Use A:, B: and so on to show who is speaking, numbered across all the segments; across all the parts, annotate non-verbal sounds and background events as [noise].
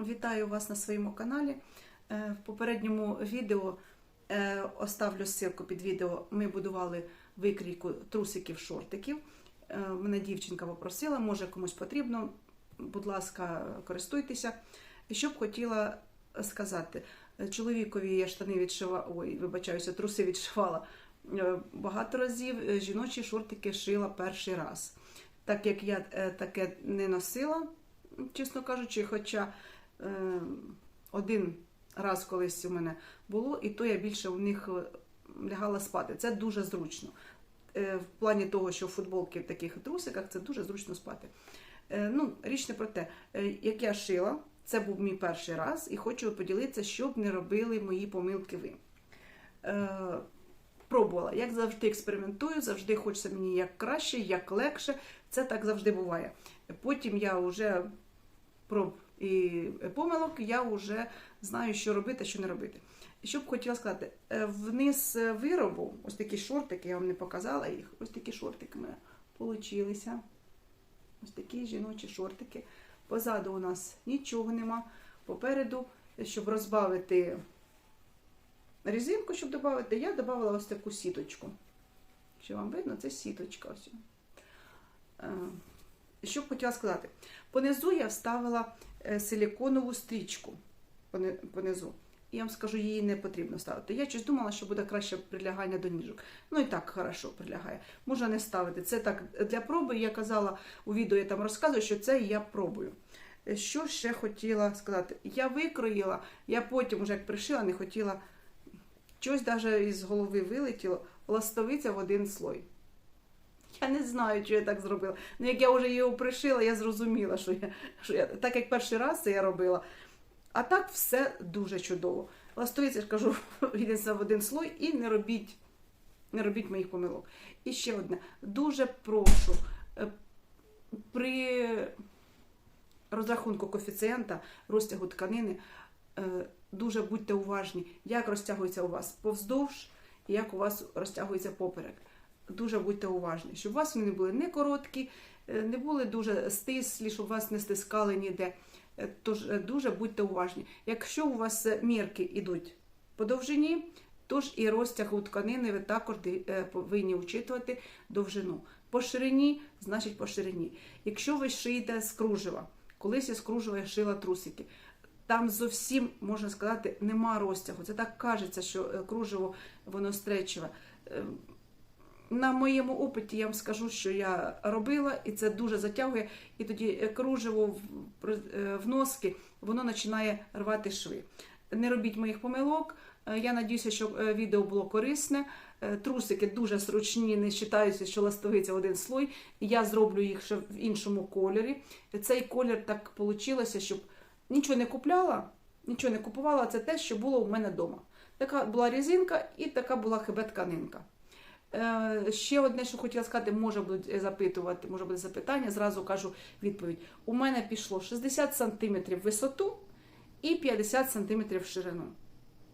A: Вітаю вас на своєму каналі. Е, В попередньому відео е, оставлю ссылку під відео. Ми будували викрійку трусиків шортиків. Е, Мене дівчинка попросила, може комусь потрібно. Будь ласка, користуйтеся. І що б хотіла сказати, чоловікові я штани відшивала, ой, вибачаюся, труси відшивала багато разів. Е, Жіночі шортики шила перший раз. Так як я е, таке не носила, чесно кажучи, хоча е, один раз колись у мене було, і то я більше у них е, лягала спати. Це дуже зручно. Е, В плані того, що футболки в таких трусиках це дуже зручно спати. Е, Ну, річ не про те, Е, як я шила, це був мій перший раз, і хочу поділитися, щоб не робили мої помилки ви. Е, Пробувала, як завжди експериментую, завжди хочеться мені як краще, як легше. Це так завжди буває. Потім я вже проб і помилок, я вже знаю, що робити, що не робити. Що б хотіла сказати, Е, вниз виробу, ось такі шортики, я вам не показала їх, ось такі шортики мене получилися. Ось такі жіночі шортики. Позаду у нас нічого нема. Попереду, щоб розбавити резинку, щоб додати, я додала ось таку сіточку. Що вам видно, це сіточка. Ось. Е, Що б хотіла сказати? Понизу я вставила е, силіконову стрічку понизу. Я вам скажу, її не потрібно ставити. Я щось думала, що буде краще прилягання до ніжок. Ну і так хорошо прилягає. Можна не ставити. Це так для проби. Я казала у відео, я там розказую, що це я пробую. Е, Що ще хотіла сказати? Я викроїла, я потім, вже як пришила, не хотіла. Щось навіть із голови вилетіло, ластовиця в один слой. Я не знаю, що я так зробила. Ну, як я вже його пришила, я зрозуміла, що я, що я так як перший раз це я робила. А так все дуже чудово. Ластовиця, ж кажу, [laughs] йдеться в один слой і не робіть, не робіть моїх помилок. І ще одне. Дуже прошу е, при розрахунку коефіцієнта розтягу тканини е, дуже будьте уважні, як розтягується у вас повздовж і як у вас розтягується поперек. Дуже будьте уважні, щоб у вас вони були не короткі, е, не були дуже стислі, щоб вас не стискали ніде. Е, Тож е, дуже будьте уважні. Якщо у вас мірки йдуть по довжині, тож і розтяг у тканини ви також повинні учитувати довжину. По ширині, значить по ширині. Якщо ви шиєте з кружева, колись я з кружева я шила трусики. Там зовсім, можна сказати, нема розтягу. Це так кажеться, що е, кружево воно стречеве. Е, На моєму опиті я вам скажу, що я робила, і це дуже затягує. І тоді е, кружево е, в носки, воно починає рвати шви. Не робіть моїх помилок. Я надіюся, що відео було корисне. Трусики дуже зручні, не вважаються, що ластовиця один слой. Я зроблю їх ще в іншому кольорі. Цей колір так вийшло, щоб нічого не купляла, нічого не купувала. Це те, що було у мене вдома. Така була резинка і така була хебе тканинка. Е, Ще одне, що хотіла сказати, може будуть запитувати, може буде запитання, зразу кажу відповідь. У мене пішло 60 см висоту і 50 см ширину.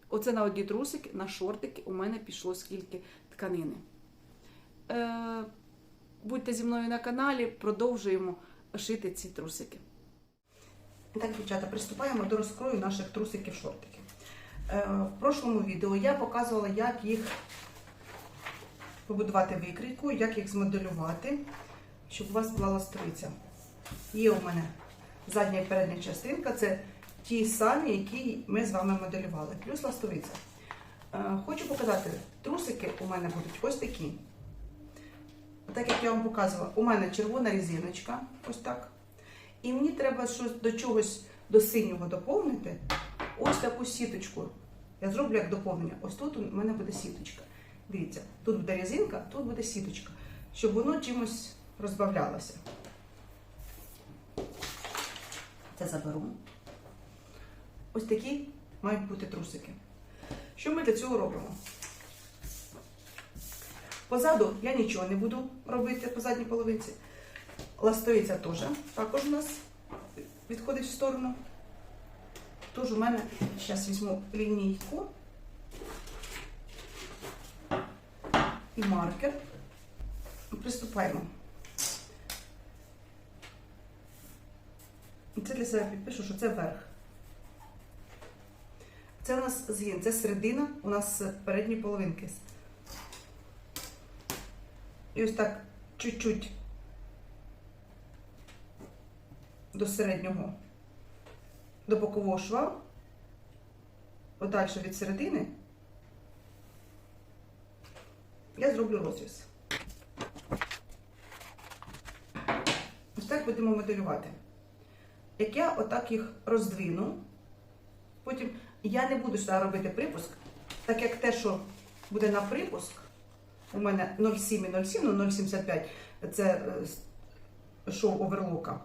A: Оце на одні трусики, на шортики у мене пішло скільки тканини. Е, будьте зі мною на каналі, продовжуємо шити ці трусики. Так, дівчата, приступаємо до розкрою наших трусиків-шортиків. Е, в прошлому відео я показувала, як їх побудувати викрійку, як їх змоделювати, щоб у вас була ластовиця. Є у мене задня і передня частинка, це ті самі, які ми з вами моделювали, плюс ластовиця. Е, Хочу показати, трусики у мене будуть ось такі. Так як я вам показувала, у мене червона резиночка, ось так. І мені треба щось до чогось до синього доповнити. Ось таку сіточку. Я зроблю як доповнення. Ось тут у мене буде сіточка. Дивіться, тут буде резинка, тут буде сіточка, щоб воно чимось розбавлялося. Це заберу. Ось такі мають бути трусики. Що ми для цього робимо? Позаду я нічого не буду робити по задній половинці. Ластовиця теж також у нас відходить в сторону. Тож у мене зараз візьму лінійку і маркер. Приступаємо. Це для себе підпишу, що це верх. Це у нас згін, це середина, у нас передні половинки. І ось так чуть-чуть до середнього, до бокового шва, подальше від середини, я зроблю розріз. Ось так будемо моделювати. Як я отак їх роздвину, потім я не буду сюди робити припуск, так як те, що буде на припуск, у мене 0,7 і 0,7, ну 0,75 це е, шов оверлока,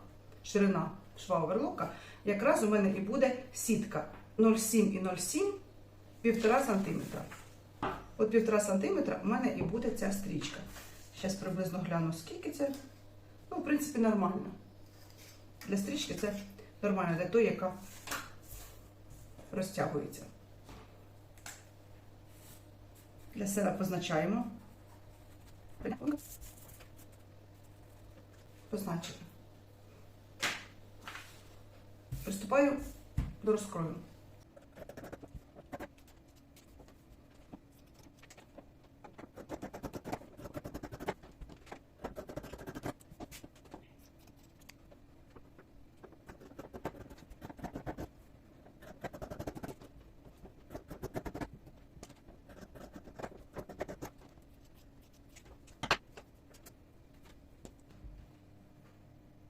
A: ширина шва оверлока, якраз у мене і буде сітка 0,7 і 0,7 1,5 см. От 1,5 см у мене і буде ця стрічка. Зараз приблизно гляну, скільки це. Ну, в принципі, нормально. Для стрічки це нормально, для тої, яка розтягується. Для себе позначаємо. Позначили. Приступаю до розкрою.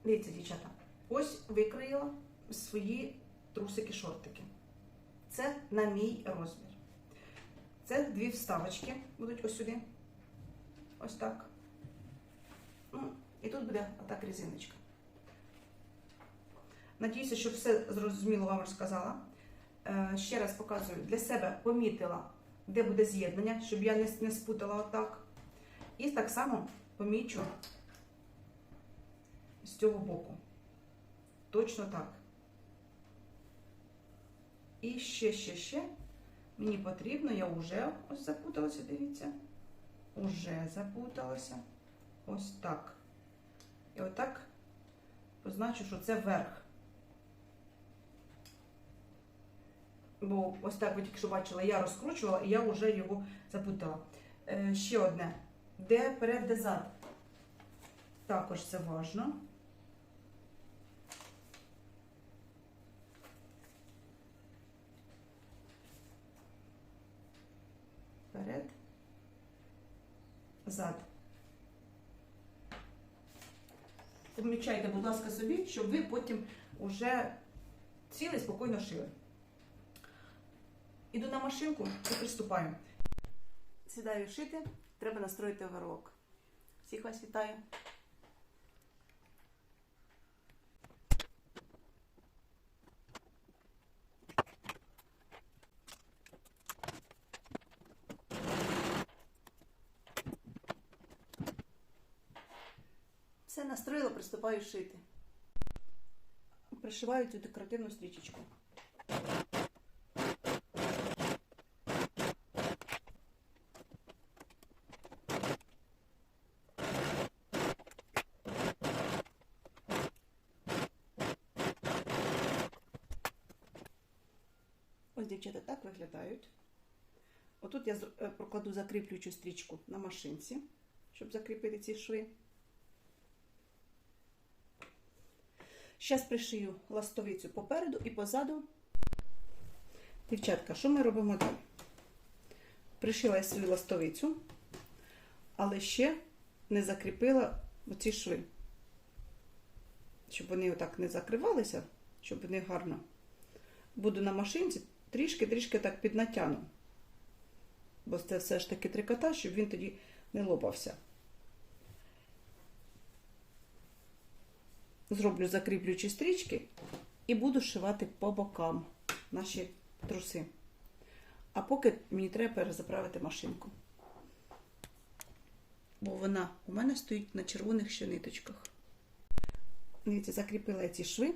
A: Дивіться, дівчата, ось викроїла свої трусики-шортики. Це на мій розмір. Це дві вставочки будуть ось сюди. Ось так. Ну, і тут буде отак резиночка. Надіюся, що все зрозуміло вам розказала. Е, ще раз показую, для себе помітила, де буде з'єднання, щоб я не спутала отак. І так само помічу з цього боку. Точно так. І ще, ще, ще. Мені потрібно, я вже ось запуталася, дивіться. Уже запуталася. Ось так. І отак позначу, що це верх. Бо ось так ви тільки що бачили, я розкручувала і я вже його запутала. Е, ще одне. Де перед, де зад? Також це важно. Зад. Помічайте, будь ласка, собі, щоб ви потім уже цілий спокійно шили. Іду на машинку і приступаю. Сідаю шити, треба настроїти оверлок. Всіх вас вітаю. Все настроїла, приступаю шити. Пришиваю цю декоративну стрічечку. Ось дівчата так виглядають. Отут я е, прокладу закріплюючу стрічку на машинці, щоб закріпити ці шви. Зараз пришию ластовицю попереду і позаду. Дівчатка, що ми робимо далі? Пришила я свою ластовицю, але ще не закріпила оці шви. Щоб вони отак не закривалися, щоб вони гарно. Буду на машинці трішки-трішки так піднатяну. Бо це все ж таки трикота, щоб він тоді не лопався. Зроблю закріплюючі стрічки і буду шивати по бокам наші труси. А поки мені треба перезаправити машинку. Бо вона у мене стоїть на червоних ще ниточках. Дивіться, закріпила я ці шви.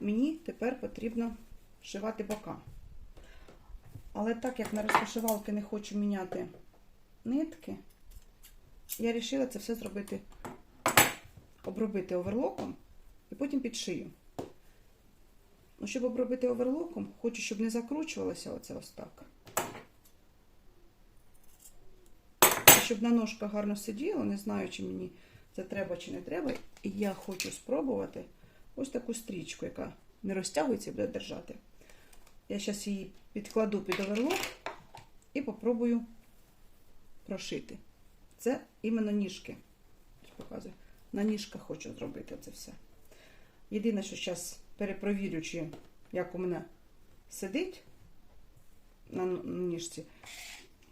A: Мені тепер потрібно шивати бока. Але так як на розпашивалки не хочу міняти нитки, я вирішила це все зробити, обробити оверлоком і потім під шию. Ну, щоб обробити оверлоком, хочу, щоб не закручувалося оце ось так. І Щоб на ножках гарно сиділо, не знаю, чи мені це треба чи не треба. І я хочу спробувати ось таку стрічку, яка не розтягується і буде держати. Я зараз її підкладу під оверлок і попробую прошити. Це іменно ніжки. Показую. На ніжках хочу зробити це все. Єдине, що зараз перепровірю, чи як у мене сидить на ніжці.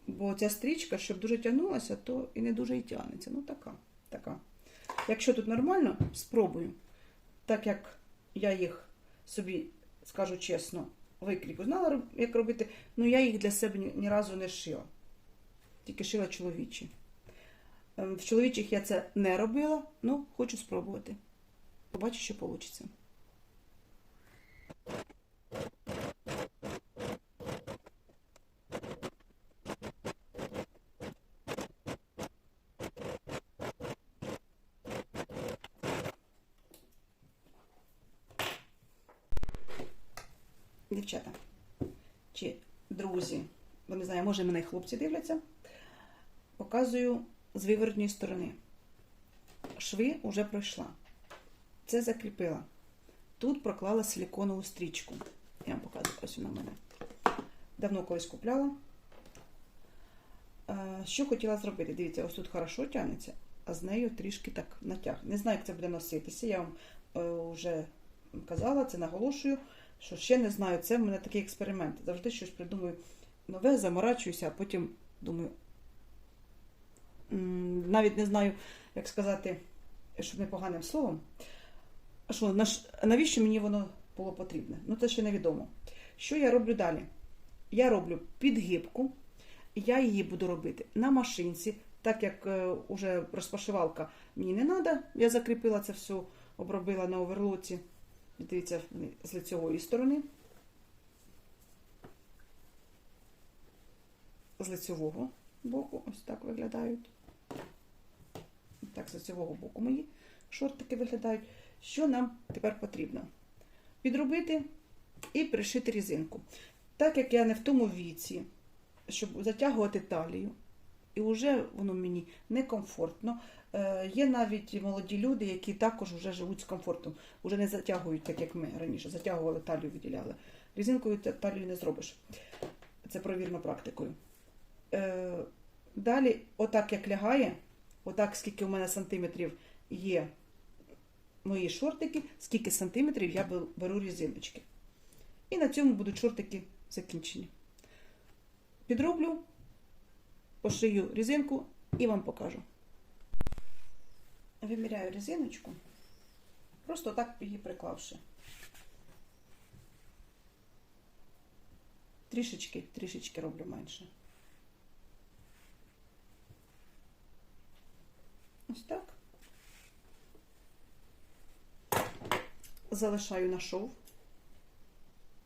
A: Бо ця стрічка, щоб дуже тягнулася, то і не дуже і тягнеться. Ну, така. така. Якщо тут нормально, спробую. Так як я їх собі, скажу чесно, викріку знала, як робити, ну я їх для себе ні разу не шила. Тільки шила чоловічі. Ем, В чоловічих я це не робила, ну хочу спробувати. Побачу, що вийде. Дівчата, чи друзі, бо не знаю, може мене хлопці дивляться, показую з виворотньої сторони. Шви вже пройшла. Це закріпила. Тут проклала силіконову стрічку. Я вам показую, ось вона в мене. Давно колись купляла. Е, Що хотіла зробити? Дивіться, ось тут хорошо тягнеться, а з нею трішки так натяг. Не знаю, як це буде носитися. Я вам е, вже казала, це наголошую, що ще не знаю. Це в мене такий експеримент. Завжди щось придумую нове, заморачуюся, а потім думаю. Навіть не знаю, як сказати, щоб не поганим словом. Що, навіщо мені воно було потрібне? Ну, це ще невідомо. Що я роблю далі? Я роблю підгибку, я її буду робити на машинці, так як е, уже розпашивалка мені не треба, я закріпила це все, обробила на оверлоці. Дивіться, з лицьової сторони. З лицьового боку, ось так виглядають. Так, з лицьового боку мої шортики виглядають. Що нам тепер потрібно? Підробити і пришити різинку. Так як я не в тому віці, щоб затягувати талію, і вже воно мені некомфортно. Е, Є навіть молоді люди, які також вже живуть з комфортом, вже не затягують, так як ми раніше, затягували талію, виділяли. Різинкою талію не зробиш. Це провірно практикою. Е, Далі, отак як лягає, отак скільки у мене сантиметрів є мої шортики, скільки сантиметрів я беру різиночки. І на цьому будуть шортики закінчені. Підроблю, пошию різинку і вам покажу. Виміряю резиночку, просто так її приклавши. Трішечки, трішечки роблю менше. Ось так. Залишаю на шов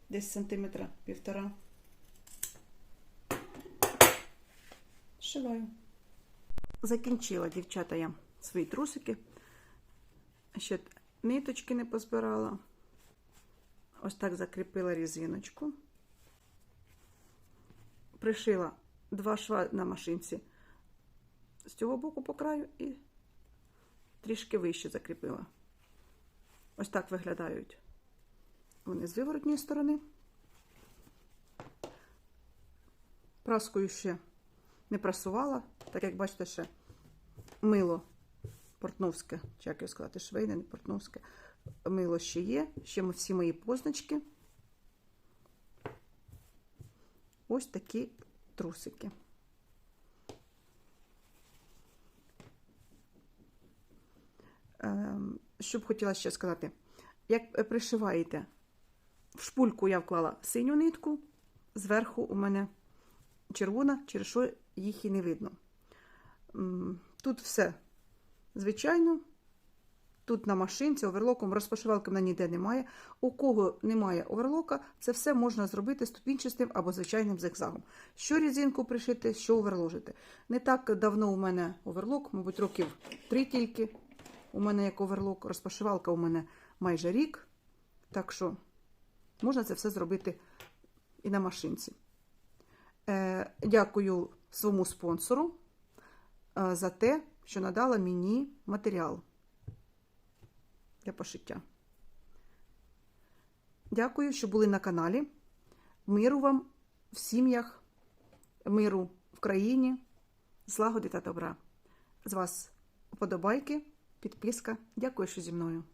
A: десь сантиметра півтора. Шиваю. Закінчила, дівчата, я свої трусики. Ще ниточки не позбирала. Ось так закріпила різиночку. Пришила два шва на машинці з цього боку по краю і трішки вище закріпила. Ось так виглядають вони з виворотньої сторони. Праскою ще не прасувала, так як бачите, ще мило портновське, чи як його сказати, швейне, не портновське. Мило ще є, ще всі мої позначки. Ось такі трусики. Що б хотіла ще сказати? Як е, пришиваєте, в шпульку я вклала синю нитку, зверху у мене червона, через що їх і не видно. Тут все звичайно. Тут на машинці оверлоком, розпашивалки мене ніде немає. У кого немає оверлока, це все можна зробити ступінчастим або звичайним зигзагом. Що різинку пришити, що оверложити. Не так давно у мене оверлок, мабуть, років три тільки. У мене як оверлок, розпашивалка у мене майже рік. Так що можна це все зробити і на машинці. Е, дякую своєму спонсору е, за те, що надала мені матеріал для пошиття. Дякую, що були на каналі. Миру вам в сім'ях, миру в країні, злагоди та добра. З вас вподобайки, підписка. Дякую, що зі мною.